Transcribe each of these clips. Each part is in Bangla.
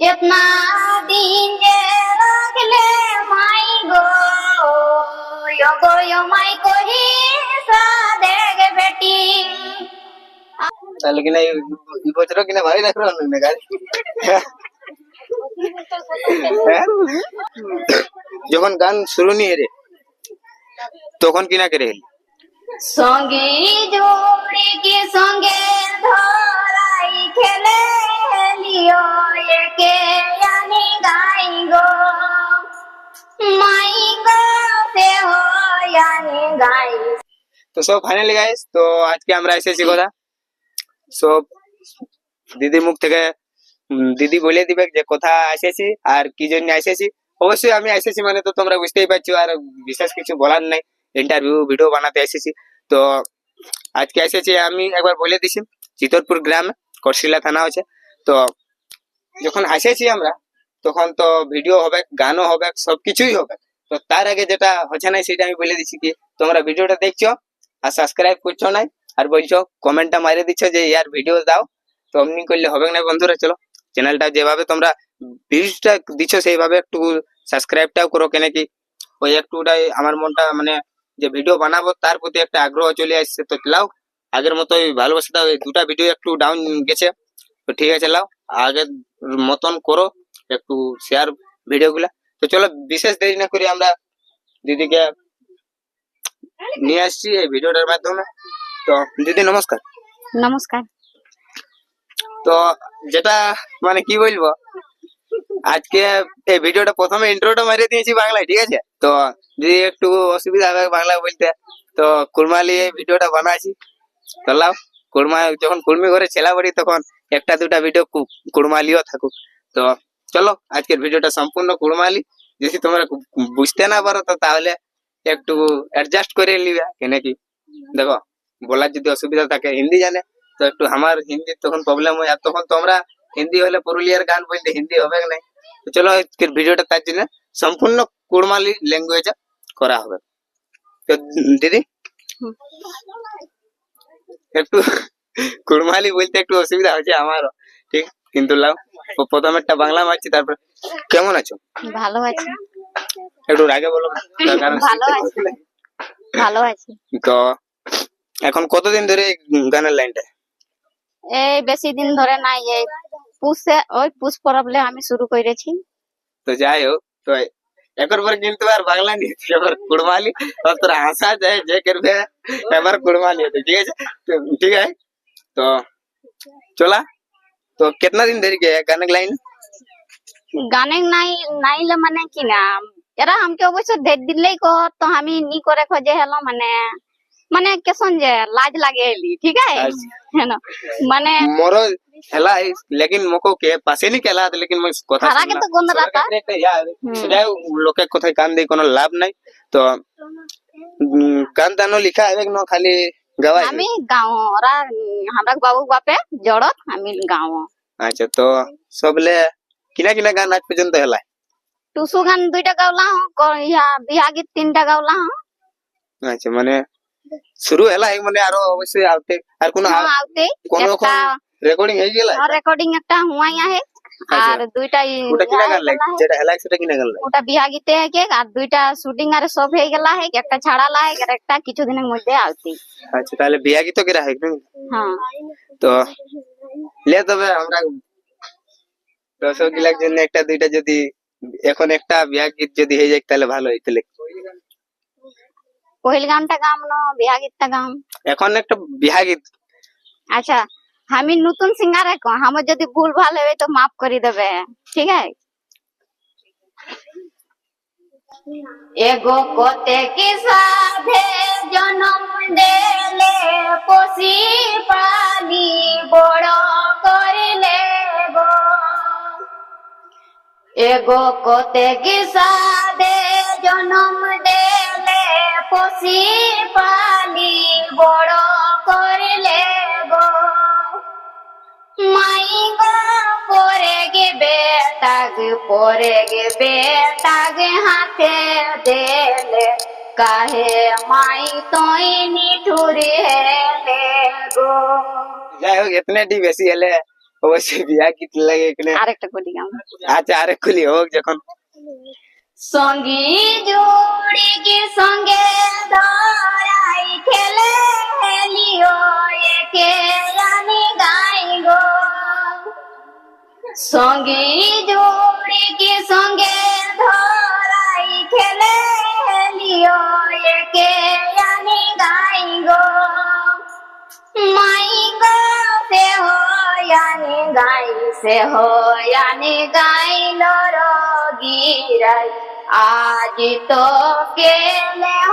इतना दिन जे रखले माई गो यो गो यो माई को ही सादेग बेटी তাহলে কিনা এই এই বছর কিনা ভারী রাখলো না গাড়ি হ্যাঁ? যখন গান শুরু নিয়ে রে তখন কিনা করে এলি সঙ্গে জুড়ি কি সঙ্গে ধরাই খেলে লিও একে জানি গাই গো? মাই গো সে জানি গাই তো সব ফাইনালি গাইস তো আজকে আমরা এসেছি কথা সব দিদির মুখ থেকে দিদি বলে দিবে যে কথা এসেছি আর কি জন্য এসেছি। অবশ্যই আমি এসেছি মানে তো তোমরা বুঝতেই পারছ, আর বিশেষ কিছু বলার নাই। ইন্টারভিউ ভিডিও বানাতে এসেছি। তো আজকে এসেছি, আমি একবার বলে দিছি, চিতরপুর গ্রামে করশিলা থানা আছে তো যখন এসেছি আমরা, তখন তো ভিডিও হবে, গানও হবে, সবকিছুই হবে। তো তার আগে যেটা হচ্ছে না, সেটা আমি বলে দিচ্ছি কি, তোমরা ভিডিওটা দেখছ আর সাবস্ক্রাইব করছ না, আর বলছো কমেন্টটা মারিয়ে দিচ্ছ যে ইয়ার ভিডিও দাও। তো অমনি করলে হবে না বন্ধুরা, চলো। চ্যানেলটা যেভাবে তোমরা ভিউজটা দিচ্ছ, সেইভাবে একটু সাবস্ক্রাইবটাও করো, কেন কি? ওই একটুটাই আমার মনটা মানে যে ভিডিও বানাবো, তার প্রতি একটা আগ্রহ চলে আসছে। তো লাও আগের মতোই ভালোবাসা দাও দুটা ভিডিও একটু ডাউন গেছে। তো ঠিক আছে লাও আগের মতন করো একটু শেয়ার ভিডিওগুলা তো চলো বিশেষ দেরি না করে আমরা দিদিকে নিয়ে আসছি এই ভিডিওটার মাধ্যমে তো দিদি নমস্কার নমস্কার তো যেটা মানে কি বলবো আজকে এই ভিডিওটা প্রথমে ইন্ট্রোটা মারিয়ে দিয়েছি বাংলায় ঠিক আছে তো যদি একটু অসুবিধা হবে বাংলা বলতে তো কুরমালি এই ভিডিওটা বানাইছি তো লাও কুরমা যখন কুর্মি ঘরে ছেলা বাড়ি তখন একটা দুটা ভিডিও কুরমালিও থাকুক। তো চলো আজকের ভিডিওটা সম্পূর্ণ কুরমালি যদি তোমরা বুঝতে না পারো তো তাহলে একটু অ্যাডজাস্ট করে নিবে কেন কি দেখো বলার যদি অসুবিধা থাকে হিন্দি জানে। তো একটু আমার হিন্দি তখন প্রবলেম হয় আর তখন তোমরা হিন্দি হলে পুরুলিয়ার গান বলতে হিন্দি হবে না তো চলো আজকের ভিডিওটা তার জন্য সম্পূর্ণ কুড়মালি ল্যাঙ্গুয়েজে করা হবে। তো দিদি? একটু কুড়মালি বলতে একটু অসুবিধা হচ্ছে আমারও। ঠিক? কিন্তু লাও প- প্রথমে একটা বাংলা মারছি তারপর কেমন আছো? ভালো আছি। একটু রাগে বলো। ভালো আছি। ভালো আছি। তো এখন কতদিন ধরে গানের লাইনটা? এই বেশি দিন ধরে নাই এই পুষে ওই পুষ পরবলে আমি শুরু করেছি। তো যাই হোক তো একর পর কিন্তু আর বাংলা নিয়ে এবার কুড়মালি তোরা হাসা যায় যে করবে এবার কুড়মালি ঠিক আছে? ঠিক আছে? তো চলা তো कितना दिन धरी के गाने की लाइन গানে নাই নাইলে মানে কি না এরা আমাকে অবশ্য দেড় দিলেই কহ তো আমি নি করে খোঁজে হেলো মানে মানে কেসন যে লাজ লাগে এলি ঠিক আছে আচ্ছা। হেন মানে मोरो हेला है, लेकिन मोको के पासे नहीं केला लेकिन मैं কথা তার আগে তো গন্ধ রাখা একটা ইয়া হুম। সেটাই লোকের কথায় কান দিয়ে কোনো লাভ নাই তো উম, গান দানো লিখা হবে না খালি গাওয়া আমি গাঁও ওরা আমরা বাবু বাপে জড়ত আমি গাঁও। আচ্ছা তো সবলে কিনা কিনা গান আজ পর্যন্ত হেলা? টুসু গান দুইটা গাওলাম ক- ইয়া বিয়া গীত তিনটা গাওলাম আচ্ছা মানে শুরু হেলা মানে আরও অবশ্যই আউতে আর কোনো আউতে। কোনো রেকর্ডিং হয়ে গেল? রেকর্ডিং একটা হুয়াই আহে। আর দুইটা ই- ওটা কিনা ইয়া গান লাগে গেলা হে। যেটা হেলা সেটা কিনা গান লাগে ওটা বিয়া গীতে কে আর দুইটা শুটিং আর সব হয়ে গেলা হে একটা ছাড়া লাই আর একটা কিছুদিনের মধ্যে আউতি আচ্ছা তাহলে বিয়া গীত কেরা হয় নাকি? হ্যাঁ তো লে তবে আমরা দর্শক গিলার জন্য একটা দুইটা যদি এখন একটা বিয়া গীত যদি হয়ে যায় তাহলে ভালো হইতো লে। পহিল গানটা গাম ন বিয়া গীতটা গাম এখন একটা বিয়া গীত আচ্ছা আমি নতুন সিঙ্গার আমার যদি ভুল ভালো হবে তো মাফ করে দেবে। ঠিক আছে? এগো কোতে কি সাধে জনম দেলে পশি পালি বড় করিলে গো এগো কোতে কি সাধে জনম দেলে পশি পালি বড় করিলে গো মাই গো পরে গে বেটাগ পরে গে বেটাগ হাতে দেলে কাহে মাই তোই নিঠুরি হেলে গো যাই হোক এতনে ডি বেশি হলে অবশ্যই বিয়া গীত লাগে এখানে আরেকটা করি গান আচ্ছা আরেক খুলি হোক যখন সঙ্গী জুড়িকে সঙ্গে ধরাই খেলে লিও একে জানি গাই গো সঙ্গী জুড়িকে সঙ্গে ধরাই খেলে লিও একে জানি গাই গো মাই গো সে হয়ানি গাই সে হয়ানি গাই লর গিরাই আজ তো কেলে হ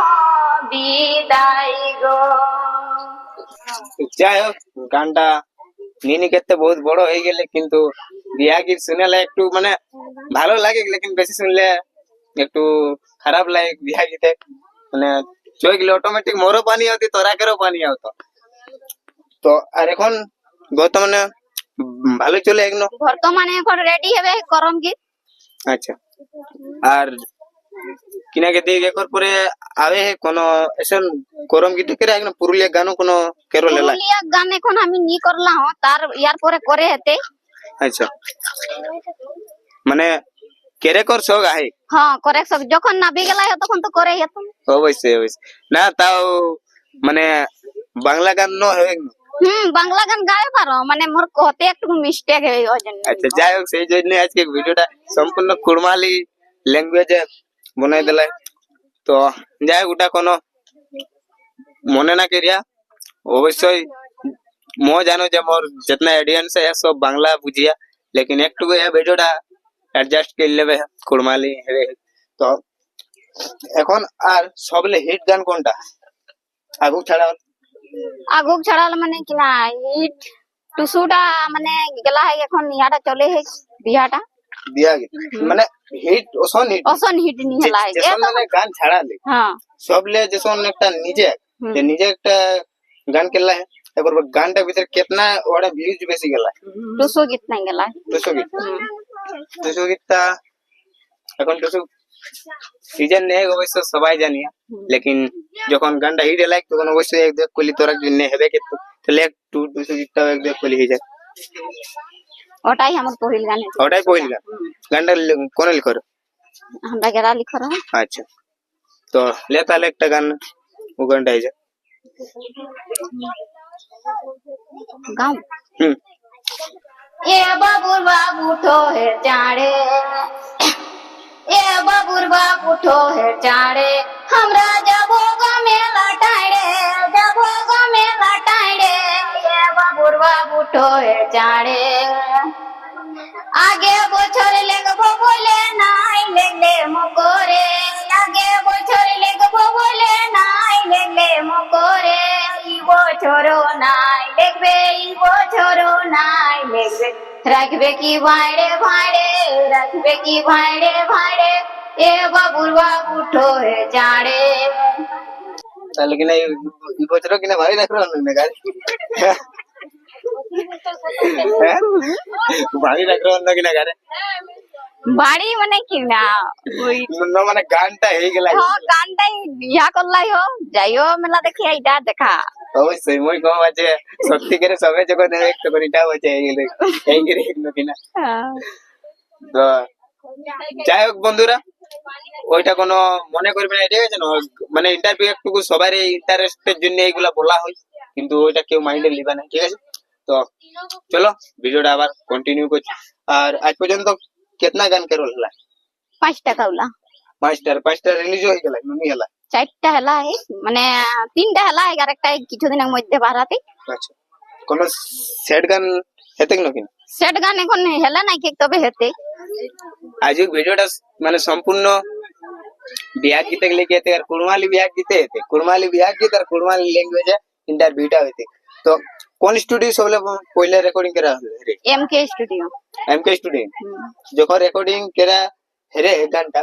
বিদায় গো যাই হোক গানটা নিনি ক্ষেত্রে বহুত বড় হয়ে গেলে কিন্তু বিয়া গীত শুনেলে একটু মানে ভালো লাগে লেকিন বেশি শুনলে একটু খারাপ লাগে বিয়া গীতে মানে চোখ গেলে অটোমেটিক মোরও পানি হতি তোরাকেরও পানি হতো তো আর এখন বর্তমানে উম ভালো চলে এগুলো বর্তমানে এখন রেডি হবে করম গীত আচ্ছা আর কিনাকে দিয়ে একর পরে আবে কোন এসন করম গীত করে একদম পুরুলিয়া গানও কোনো কেরো লেলা পুরুলিয়া গান এখন আমি নি করলাম তার ইয়ার পরে করে হেতে। আচ্ছা। মানে কেরে কর শোক আহে? হ্যাঁ করে সব যখন নাবি গেলাই তখন তো করে হেত অবশ্যই অবশ্যই। না তাও মানে বাংলা গান ন হবে হুম বাংলা গান গায়ে পারো মানে মোর কতে একটু মিস্টেক হয়ে ওই জন্য আচ্ছা যাই হোক সেই জন্য আজকে ভিডিওটা সম্পূর্ণ কুড়মালি ল্যাঙ্গুয়েজে বনাই দিলে তো যাই হোক ওটা কোনো মনে না করিয়া অবশ্যই মো জানো যে মোর जितना ऑडियंस है सब बांग्ला बुझिया लेकिन एक टू ये ভিডিওটা অ্যাডজাস্ট করে নেবে কুড়মালি হেবে তো এখন আর সবলে হিট গান কোনটা আগু ছাড়া আগুক ছাড়াল মানে কি না ইট টুসুটা মানে গেলা হয় এখন ইয়াটা চলে হে বিয়াটা দিয়া গে মানে হিট ওসন হিট অসন হিট নি হেলা হয় যেসন মানে গান ছাড়ালে হ্যাঁ সবলে যেসন একটা নিজে হুম। যে নিজে একটা গান কেলা है একবার গানটা ভিতরে কেতনা ওটা ভিউজ বেশি গেলা টুসু গীত নাই গেলা দুশো গীত হুম। দুশো গীতটা এখন দুশো সিজন নেই অবশ্য সবাই জানি লেকিন যখন গানটা হিট এলাই তখন অবশ্যই এক দেখ করলি তোরা জন্য হবে কিন্তু তাহলে একটু দুশো গীতটাও এক দেখ করলি হয়ে যায় ওটাই আমার পহিল গান হয়েছে। ওটাই পহিল গান গানটা লে- কোন লিখর আমরা গেরা লিখো রহ আচ্ছা তো লে তাহলে একটা গান ও গানটা হয়ে যায় গাও হুম এ বাবুর বাবু ঠোহে চাড়ে ए बबुरबा उठो हे चाड़े। हमरा जबो गो मेला जबो मेला ए उठो चाड़े। आगे बोछर लेग बोले, नाई लगले मुकोरे। ই বছর নাই দেখবে ই বছর নাই দেখবে রাখবে কি ভাইরে ভাইরে রাখবে কি ভাইরে ভাইরে এ বাবুর বাবু ঠোরে চাড়ে তাহলে কিনা এই এই বছরও কিনা ভারী রাখলো না গাড়ি হ্যাঁ? ভারী রাখলো না কিনা গাড়ি বাড়ি মানে কি না ওই না মানে গানটা হয়ে গেল হ গানটাই ইয়া করলাই হো যাইও মেলা দেখি এইটা দেখা অবশ্যই মই কম আছে সত্যি করে সবে যখন এক তখন এটা হচ্ছে এই গেলে এই গেলে এগুলো কিনা হ্যাঁ। তো যাই হোক বন্ধুরা ওইটা কোনো মনে করবে না ঠিক আছে না মানে ইন্টারভিউ একটু সবার ইন্টারেস্টের জন্য এইগুলা বলা হয় কিন্তু ওইটা কেউ মাইন্ডে লিবে না ঠিক আছে তো চলো ভিডিওটা আবার কন্টিনিউ করছি আর আজ পর্যন্ত কেতনা গান কেরো হলা পাঁচটা কাউলা পাঁচটার পাঁচটা রিলিজ হয়ে গেল নুনি হলা চারটা হেলায় মানে তিনটা হেলায় আর একটা কিছুদিনের মধ্যে বাড়াতে আচ্ছা কোন সেট গান হেতে নাকি সেট গান এখন হেলা নাই কি তবে হেতে আজ ভিডিওটা মানে সম্পূর্ণ বিয়াগ গীতে লেগে হেতে আর কুড়মালি বিয়াগ গীতে হেতে কুড়মালি বিয়াগ গীত আর কুড়মালি ল্যাঙ্গুয়েজ इंटरव्यूটা হইতে তো কোন স্টুডিও সবলে পহলে রেকর্ডিং করা হলে এমকে স্টুডিও এমকে স্টুডিও যখন রেকর্ডিং করা হেরে গানটা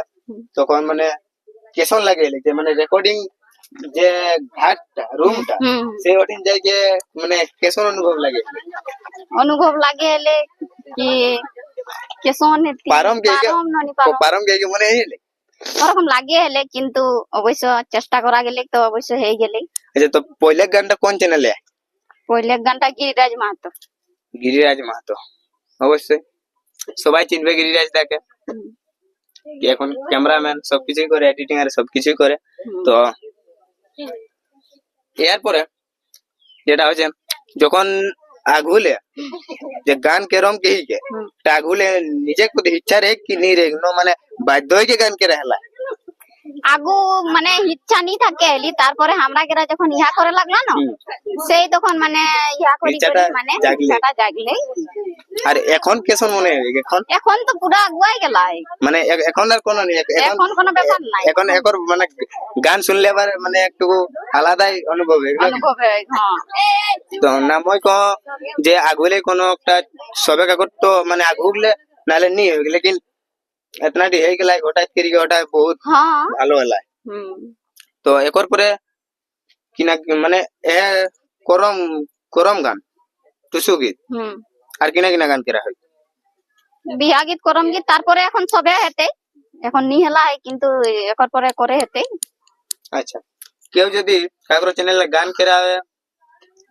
তখন মানে কেশন লাগাইলে যে মানে রেকর্ডিং যে ঘাটটা রুমটা সেই ওটিন যাইকে মানে কেশন অনুভব লাগে অনুভব লাগে হেলে কি কেশন পারম গে পারম গে মনে হইলে ওরকম লাগে হেলে কিন্তু অবশ্য চেষ্টা করা গেলে তো অবশ্য হয়ে গেলে আচ্ছা তো পয়লা গানটা কোন চ্যানেলে পয়লা গানটা গিরিরাজ মাহাতো গিরিরাজ মাহাতো অবশ্যই সবাই চিনবে গিরিরাজ দাকে এখন ক্যামেরাম্যান সবকিছুই করে এডিটিং আর সবকিছুই করে তো এরপরে যেটা হচ্ছে যখন আগুলে যে গান কেরম কে কে হুম। তা আগুলে নিজে খুদ ইচ্ছা রে কি নি রে নো মানে বাধ্য হয়ে গান কে রহলা আগু মানে ইচ্ছা নি থাকে এলি তারপরে আমরা গেরা যখন ইহা করে লাগল না সেই তখন মানে ইহা করি করি মানে ইচ্ছাটা জাগলে। আর এখন কেসন মনে এখন? এখন তো পুরা আগুয়াই গেলাই। মানে এখন আর কোনো নেই। এখন কোনো ব্যাপার নাই। এখন একর মানে গান শুনলে আবার মানে একটু আলাদাই অনুভব হয়। অনুভব হয় হ্যাঁ। তো না মই কহ যে আগুলে কোনো একটা সবে কাগজ তো মানে আগুলে নালে নি লেকিন এতনা ডি হয়ে গেলাই হঠাৎ করে ওটা বহুত ভালো হলাই হুম তো একর পরে কিনা মানে এ করম করম গান টুসু গীত হুম আর কিনা কিনা গান কেরা হয় বিয়া গীত করম গীত তারপরে এখন সবে হেতে এখন নি হেলা কিন্তু একর পরে করে হেতে আচ্ছা কেউ যদি কাকর চ্যানেলে গান কেরা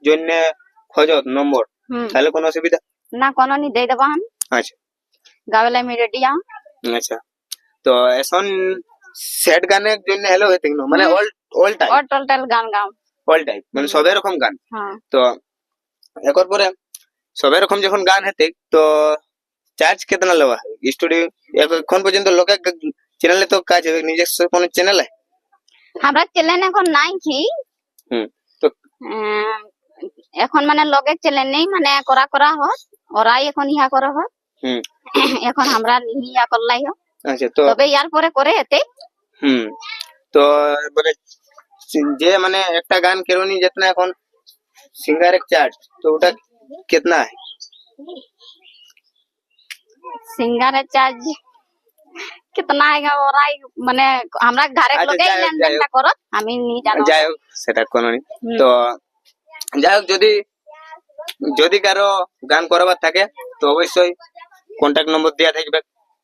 জন্য খোঁজত নম্বর তাহলে কোনো অসুবিধা না কোনো নি দেই দেবা হান আচ্ছা গাবেলা আমি রেডি আম আচ্ছা। তো এখন স্যাড গানের জন্য হ্যালো হয়ে থাকল। মানে all all type all total গান গাও। অল টাইপ মানে সবাই রকম গান। হ্যাঁ। তো একর পরে সবাই রকম যখন গান হতে তো চার্জ কেতনা লওয়া হয়? স্টুডিও এখন পর্যন্ত লোকে চ্যানেলে তো কাজ হবে। নিজস্ব কোনো চ্যানেল আমরা চ্যানেল এখন নাই কি? হুম। তো এখন মানে লগে চ্যানেল নেই মানে করা করা হয়। ওরাই এখন ইহা করা হয়। হুম এখন আমরা ইয়া করলাই আচ্ছা তো তবে ইয়ার পরে করে এতে হুম তো মানে যে মানে একটা গান কেরোনি जितना এখন सिंगर एक चार्ट तो ওটা कितना है सिंगर चार्ज कितना आएगा और आई মানে আমরা ঘরে লোকে লেনদেনটা করত আমি নি জানো যাই হোক সেটা কোন তো যাই হোক যদি যদি কারও গান করাবার থাকে তো অবশ্যই কন্ট্যাক্ট নম্বর দেওয়া থাকবে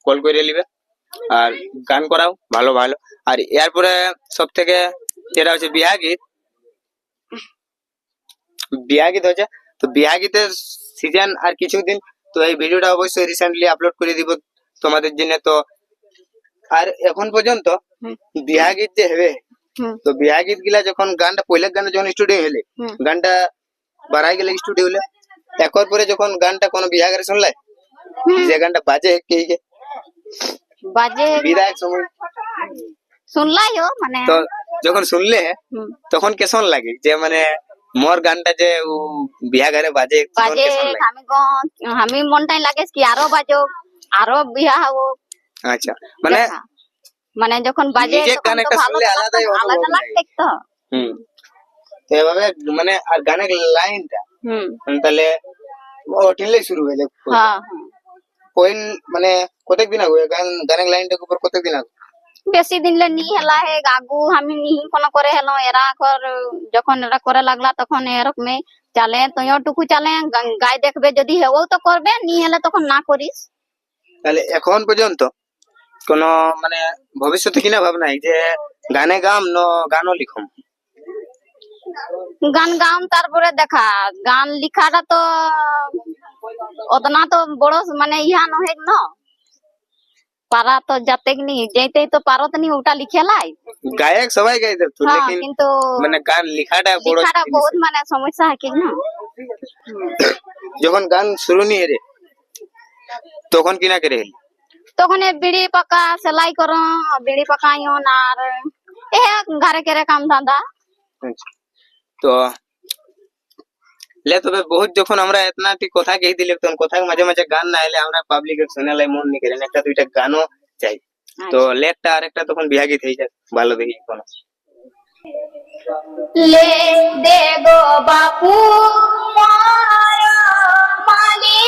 কল করে নিবে। আর গান করাও ভালো ভালো। আর এরপরে সব থেকে যেটা হচ্ছে বিয়া গীত। বিয়া গীত হচ্ছে তো বিয়া গীতের সিজন আর কিছুদিন তো এই ভিডিওটা অবশ্যই রিসেন্টলি আপলোড করে দিব তোমাদের জন্য। তো আর এখন পর্যন্ত। বিয়া গীত যে হবে তো বিয়া গীত গিলা যখন গানটা পয়লা গানটা যখন স্টুডিও হলে গানটা বাড়াই গেলে স্টুডিও হলে একর পরে যখন গানটা কোনো বিয়া করে শুনলে হুম। যে গানটা বাজে কে কে বাজে বিদায় সময় শুনলাই হো মানে তো যখন শুনলে হুম, তখন কেমন লাগে যে মানে মোর গানটা যে ও বিয়া ঘরে বাজে তখন বাজে কেমন লাগে? আমি গ- আমি মনটাই লাগে কি আরো বাজো আরো বিয়া হবো আচ্ছা মানে দেখা। মানে যখন বাজে নিজের তখন গান তো একটা ভালো শুনলে লাগতো, আলাদাই অনুভব আলাদা লাগে। লাগতে তো হুম তো এভাবে মানে আর গানের লাইনটা হুম। মানে তাহলে ও শুরু হয়ে যাবে হ্যাঁ হ্যাঁ। মানে কতক দিন আগে গান গানের লাইনটা উপর কতক দিন আগে? বেশি দিন লে নি হেলা হে আগু আমি নি কোন করে হেলো এরা কর যখন এরা করে লাগলা তখন এরকম চালে তুইও টুকু চালে গাই দেখবে যদি হেও তো করবে নি হেলে তখন না করিস। তাহলে এখন পর্যন্ত কোন মানে ভবিষ্যতে কিনা ভাবনা যে গানে গাম ন গানও লিখম। গান গাম তারপরে দেখা গান লিখাটা তো অতনা তো বড় মানে ইহা নহে ন পারা তো যাতে নি যেতেই তো পারত নি ওটা লিখেলাই গায়ক সবাই গাইতে তো হ্যাঁ লেকিন কিন্তু মানে গান লিখাটা বড় লিখাটা জিনিস। বহুত মানে সমস্যা হয় কি না যখন গান শুরু নিয়ে রে তখন কিনা করে হেলি তখন এ বিড়ি পাকা সেলাই করো বিড়ি পাকাইও আর এ ঘরে কেরে কাম ধান্দা আচ্ছা। তো লে তবে বহুত যখন আমরা এতনা ঠিক কথা কই দিলে তখন কথা মাঝে মাঝে গান না এলে আমরা পাবলিক শুনে লাই মন নি করে একটা দুইটা গানও চাই। তো লেটটা আরেকটা তখন বিয়া গীত হয়ে যায় ভালো দেখি কোন। লে দে গো বাপু মালি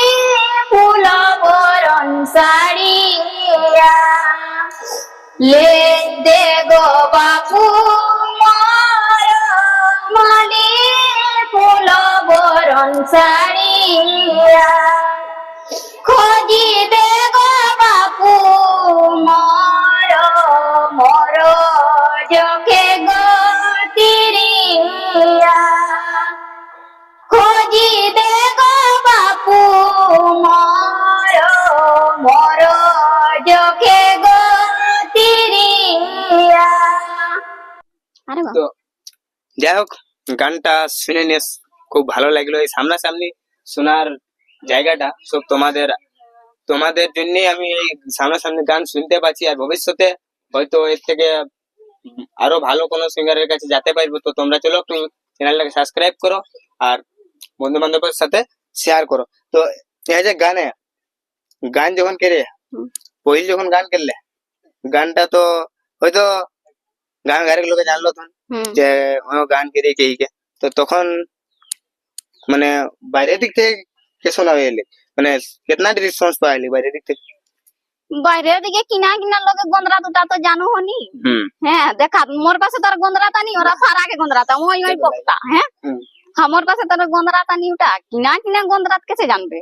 ফুল বরণ সাড়িয়া লে দে গো বাপু মালি ফুল বরণ যাই হোক গানটা শুনে নিয়ে খুব ভালো লাগল। এই সামনাসামনি শোনার জায়গাটা সব তোমাদের তোমাদের জন্য আমি এই সামনাসামনি গান শুনতে পাচ্ছি। আর ভবিষ্যতে হয়তো এর থেকে আরও ভালো কোনো সিঙ্গারের কাছে যেতে পারব। তো তোমরা চলো একটু চ্যানেলটাকে সাবস্ক্রাইব করো আর বন্ধু বান্ধবের সাথে শেয়ার করো। তো এই যে গানে গান যখন হুম। পহিল যখন গান করলে গানটা তো হয়তো গান গাড়ির লোকে জানলো তখন হুম যে ও গান করে কে কে তো তখন মানে বাইরের দিক থেকে কে শোনা হইলি মানে কেতনা রেসপন্স পাইলি বাইরের দিক থেকে বাইরের দিকে কিনা কিনা লোকে গন্দ্রা দুটা তো জানো হনি হুম হ্যাঁ দেখা মোর পাশে তার গন্দ্রাতা নি ওরা ফারাকে গন্দ্রাতা ওই ওই বক্তা হ্যাঁ হুম। আমার পাশে তার গন্দ্রাতা নি ওটা কিনা কিনা গন্দ্রাত কেসে জানবে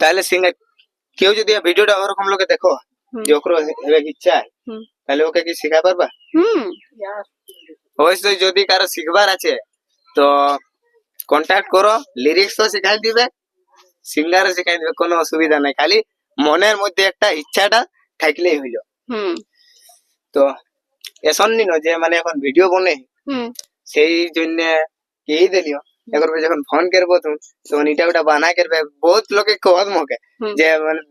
তাহলে সিঙ্গার কেউ যদি এই ভিডিওটা ওরকম লোকে দেখো হুম। যে ওকে হেবে ইচ্ছা হয় হুম। তাহলে ওকে কি শিখা পারবা? হুম। অবশ্যই যদি কারও শিখবার আছে তো কন্ট্যাক্ট করো লিরিক্সও শিখাই দিবে সিঙ্গারও শিখাই দিবে কোনো অসুবিধা নাই। খালি মনের মধ্যে একটা ইচ্ছাটা থাকলেই হইল। তো এসন নিন যে মানে এখন ভিডিও বনে সেই জন্য এই দিলিও। এখন যখন ফোন করব তুমি তখন এটা ওটা বানা করবে। বহুত লোকে কহত মোকে যে মানে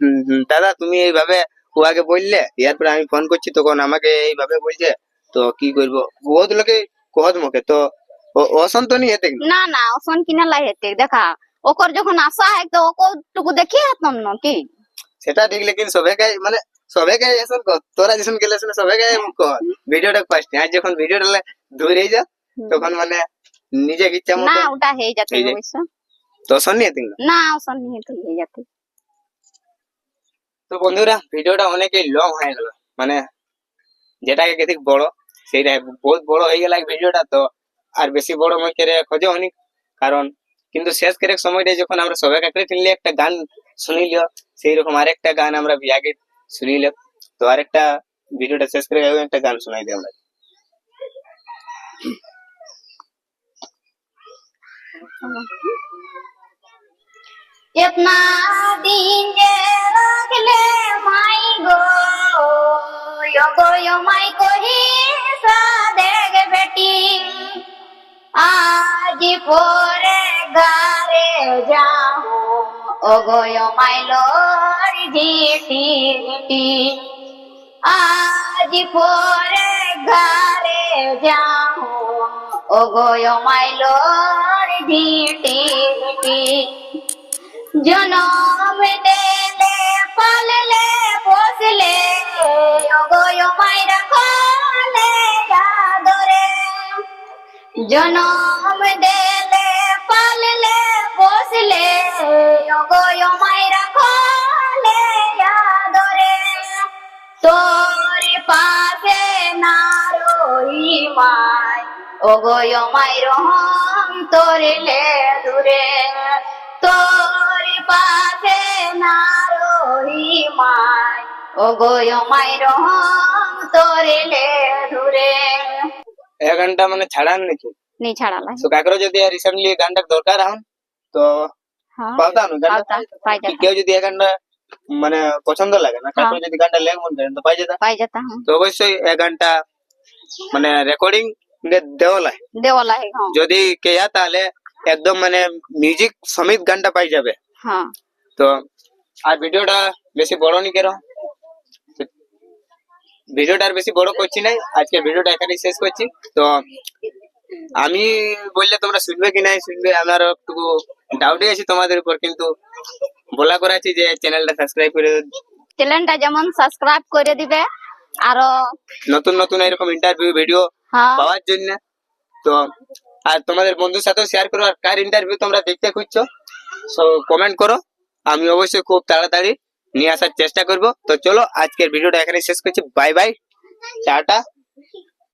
দাদা তুমি এইভাবে ও আগে বললে এরপরে আমি ফোন করছি তখন আমাকে এইভাবে বলছে তো কি করবো বহুত লোকে কহত মোকে তো ও- অসন্ত নি এতে না না ওসন কিনা লাই হেতে দেখা ওকর যখন আসা হয় তো ওকর টুকু দেখি হাতম ন কি সেটা ঠিক লেকিন সবাইকে মানে সবাইকে এসন কহ তোরা যেসন গেলে শুনে সবাইকে কহ ভিডিওটা ফার্স্ট আর যখন ভিডিওটা ধরে যা তখন মানে নিজে ইচ্ছা না মতো ওটা হয়ে যাতে এই যে। অবশ্য তো শোন নিয়ে তিন না ওসন নিয়ে তো হয়ে যাতে তো বন্ধুরা, ভিডিওটা অনেকই লং হয়ে গেল। মানে যেটাকে কেদিক বড় সেইটা বহুত বড় হয়ে গেল ভিডিওটা, তো আর বেশি বড় মই করে খোঁজো হনি কারণ কিন্তু শেষ করে সময়টা যখন আমরা সবাই কাকড়ে কিনলে একটা গান শুনিল সেই রকম আরেকটা গান আমরা আগে শুনিল। তো আরেকটা ভিডিওটা শেষ করে একটা গান শোনাই দিই আমরা। कितना दिन जे रखले माई गो यो गो यो माई को ही सादेग बेटी आज पोरे गारे जाऊं ओ गो यो माई लोरी जीती जीती आज पोरे घरे जाऊं ओ गो यो माई लोरी जीती जीती জনম দেলে, পাললে পোষলে অগয় মাইরা কলে আদরে। জনম দেলে, পাললে পোষলে অগয় মাইরা কলে আদরে। তোর পাশে না মাই, অগয় মাইর তোরলে দূরে। তোর পাশে না রই মাই অগয় মাইর তোরলে দূরে এক ঘন্টা মানে ছাড়ান নাকি নি ছাড়ালাই তো কাকরো যদি রিসেন্টলি গানটা দরকার হন তো হ্যাঁ পাওতাম গানটা পাইতা পাই কি যাতা কেউ যদি এই গানটা মানে পছন্দ লাগে না কাকরো যদি গানটা লেগ মন করেন তো পাই যেতা পাই যাতা হ্যাঁ তো অবশ্যই এই গানটা মানে রেকর্ডিং দেওয়া লাগে দেওয়ালা হে হ্যাঁ যদি কেয়া তাহলে একদম মানে মিউজিক সমেত গানটা পাই যাবে হ্যাঁ। তো আর ভিডিওটা বেশি বড় নি কেন? ভিডিওটা আর বেশি বড় করছি নাই আজকে ভিডিওটা এখানেই শেষ করছি। তো আমি বললে তোমরা শুনবে কি নাই শুনবে আমার একটু ডাউটই আছে তোমাদের উপর কিন্তু বলা করাছি যে চ্যানেলটা সাবস্ক্রাইব করে চ্যানেলটা যেমন সাবস্ক্রাইব করে দিবে আরও নতুন নতুন এরকম ইন্টারভিউ ভিডিও হ্যাঁ। পাওয়ার জন্য। তো আর তোমাদের বন্ধুর সাথেও শেয়ার করো আর কার ইন্টারভিউ তোমরা দেখতে খুঁজছো? সো কমেন্ট করো। আমি অবশ্যই খুব তাড়াতাড়ি নিয়ে আসার চেষ্টা করব। তো চলো, আজকের ভিডিওটা এখানে শেষ করছি। Bye bye tata